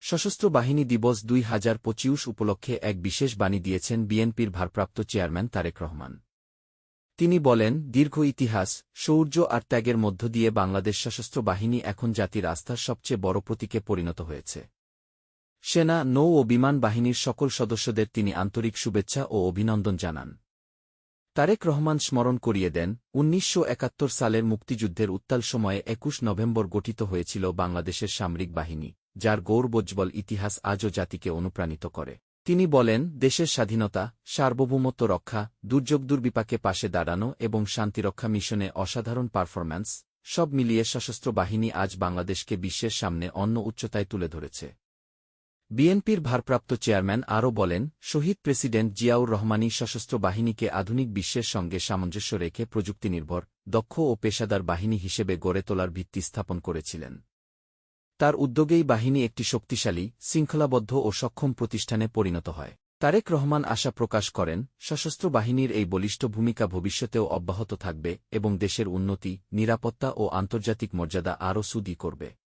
সশস্ত্র বাহিনী দিবস দুই হাজার পঁচিশ উপলক্ষে এক বিশেষ বাণী দিয়েছেন বিএনপির ভারপ্রাপ্ত চেয়ারম্যান তারেক রহমান। তিনি বলেন, দীর্ঘ ইতিহাস শৌর্য আর ত্যাগের মধ্য দিয়ে বাংলাদেশ সশস্ত্র বাহিনী এখন জাতির আস্থার সবচেয়ে বড় প্রতীকে পরিণত হয়েছে। সেনা, নৌ ও বিমান বাহিনীর সকল সদস্যদের তিনি আন্তরিক শুভেচ্ছা ও অভিনন্দন জানান। তারেক রহমান স্মরণ করিয়ে দেন, উনিশশো একাত্তর সালের মুক্তিযুদ্ধের উত্তাল সময়ে একুশ নভেম্বর গঠিত হয়েছিল বাংলাদেশের সামরিক বাহিনী। যার গৌরবোজ্জ্বল ইতিহাস আজও জাতিকে অনুপ্রাণিত করে। তিনি বলেন, দেশের স্বাধীনতা, সার্বভৌমত্ব রক্ষা, দুর্যোগ দুর্বিপাকে পাশে দাঁড়ানো এবং শান্তিরক্ষা মিশনে অসাধারণ পারফরম্যান্স, সব মিলিয়ে সশস্ত্র বাহিনী আজ বাংলাদেশকে বিশ্বের সামনে অন্য উচ্চতায় তুলে ধরেছে। বিএনপির ভারপ্রাপ্ত চেয়ারম্যান আরও বলেন, শহীদ প্রেসিডেন্ট জিয়াউর রহমানী সশস্ত্র বাহিনীকে আধুনিক বিশ্বের সঙ্গে সামঞ্জস্য রেখে প্রযুক্তিনির্ভর, দক্ষ ও পেশাদার বাহিনী হিসেবে গড়ে তোলার ভিত্তি স্থাপন করেছিলেন। তার উদ্যোগেই বাহিনী একটি শক্তিশালী, শৃঙ্খলাবদ্ধ ও সক্ষম প্রতিষ্ঠানে পরিণত হয়। তারেক রহমান আশা প্রকাশ করেন, সশস্ত্র বাহিনীর এই বলিষ্ঠ ভূমিকা ভবিষ্যতেও অব্যাহত থাকবে এবং দেশের উন্নতি, নিরাপত্তা ও আন্তর্জাতিক মর্যাদা আরও সুদী করবে।